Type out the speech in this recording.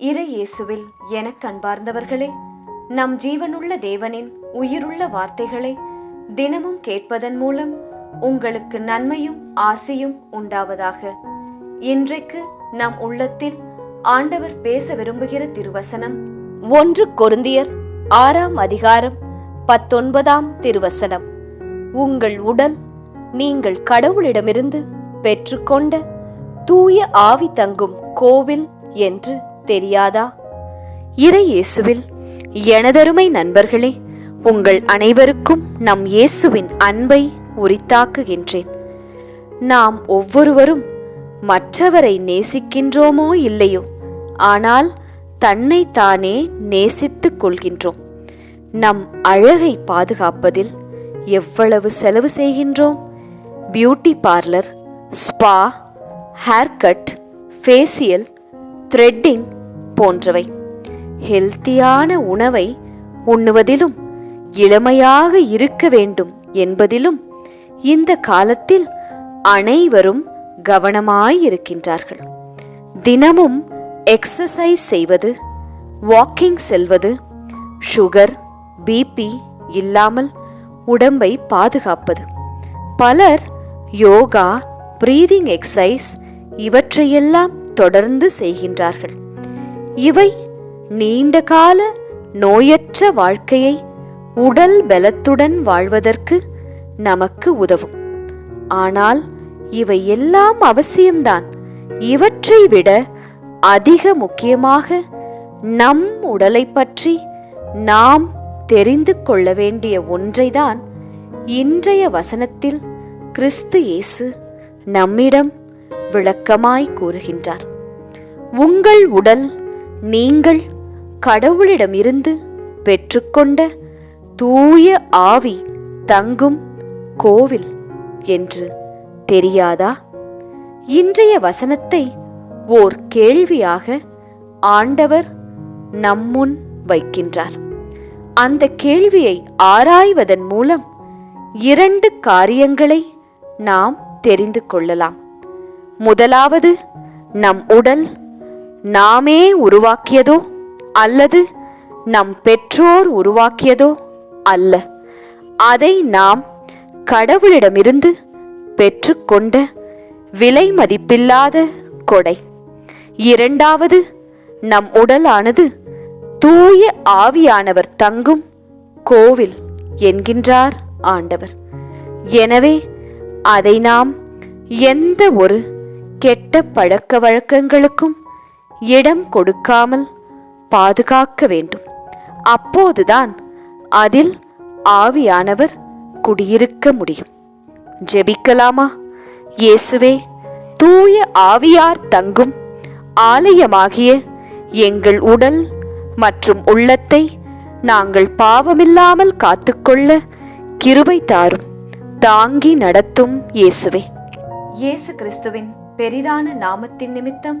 இறை இயேசுவில் எனக் கண்பார்ந்தவர்களே நம் ஜீவனுள்ள தேவனின் உயிருள்ள வார்த்தைகளை தினமும் கேட்பதன் மூலம் உங்களுக்கு நன்மையும் ஆசையும் உண்டாவதாக. இன்றைக்கு நம் உள்ளத்தில் ஆண்டவர் பேச விரும்புகிற திருவசனம் ஒன்று கொருந்தியர் ஆறாம் அதிகாரம் பத்தொன்பதாம் திருவசனம். உங்கள் உடல் நீங்கள் கடவுளிடமிருந்து பெற்றுக்கொண்ட தூய ஆவி தங்கும் கோவில் என்று தெரியாதா? இறை இயேசுவில் எனதருமை நண்பர்களே உங்கள் அனைவருக்கும் நம் இயேசுவின் அன்பை உரித்தாக்குகின்றேன். நாம் ஒவ்வொருவரும் மற்றவரை நேசிக்கின்றோமோ இல்லையோ? ஆனால் தன்னை தானே நேசித்துக் கொள்கின்றோம். நம் அழகை பாதுகாப்பதில் எவ்வளவு செலவு செய்கின்றோம்? Beauty parlour spa haircut facial threading போன்றவை. ஹெல்த்தியான உணவை உண்ணுவதிலும் இளமையாக இருக்க வேண்டும் என்பதிலும் இந்த காலத்தில் அனைவரும் கவனமாயிருக்கின்றார்கள் தினமும் எக்ஸசைஸ் செய்வது வாக்கிங் செல்வது சுகர் பிபி இல்லாமல் உடம்பை பாதுகாப்பது. பலர் யோகா பிரீதிங் எக்ஸசைஸ் இவற்றையெல்லாம் தொடர்ந்து செய்கின்றார்கள். இவை நீண்ட கால நோயற்ற வாழ்க்கையை உடல் பலத்துடன் வாழ்வதற்கு நமக்கு உதவும். ஆனால் இவை எல்லாம் அவசியம்தான். இவற்றை விட அதிக முக்கியமாக நம் உடலை பற்றி நாம் தெரிந்து கொள்ள வேண்டிய ஒன்றைதான் இன்றைய வசனத்தில் கிறிஸ்து இயேசு நம்மிடம் விளக்கமாய் கூறுகின்றார். உங்கள் உடல் நீங்கள் கடவுளிடமிருந்து பெற்றுக்கொண்ட தூய ஆவி தங்கும் கோவில் என்று தெரியாதா? இன்றைய வசனத்தை ஓர் கேள்வியாக ஆண்டவர் நம்முன் வைக்கின்றார். அந்த கேள்வியை ஆராய்வதன் மூலம் இரண்டு காரியங்களை நாம் தெரிந்து கொள்ளலாம். முதலாவது நம் உடல் நாமே உருவாக்கியதோ அல்லது நம் பெற்றோர் உருவாக்கியதோ அல்ல. அதை நாம் கடவுளிடமிருந்து பெற்றுக்கொண்ட விலை மதிப்பில்லாத கொடை. இரண்டாவது நம் உடலானது தூய ஆவியானவர் தங்கும் கோவில் என்கின்றார் ஆண்டவர். எனவே அதை நாம் எந்த ஒரு கெட்ட பழக்க வழக்கங்களுக்கும் இடம் கொடுக்காமல் பாதுகாக்க வேண்டும். அப்போதுதான் அதில் ஆவியானவர் குடியிருக்க முடியும். ஜெபிக்கலாமா? இயேசுவே தூய ஆவியார் தங்கும் ஆலயமாகிய எங்கள் உடல் மற்றும் உள்ளத்தை நாங்கள் பாவமில்லாமல் காத்துக்கொள்ள கிருபை தாரும் தாங்கி நடத்தும் இயேசுவே. இயேசு கிறிஸ்துவின் பெரிதான நாமத்தின் நிமித்தம்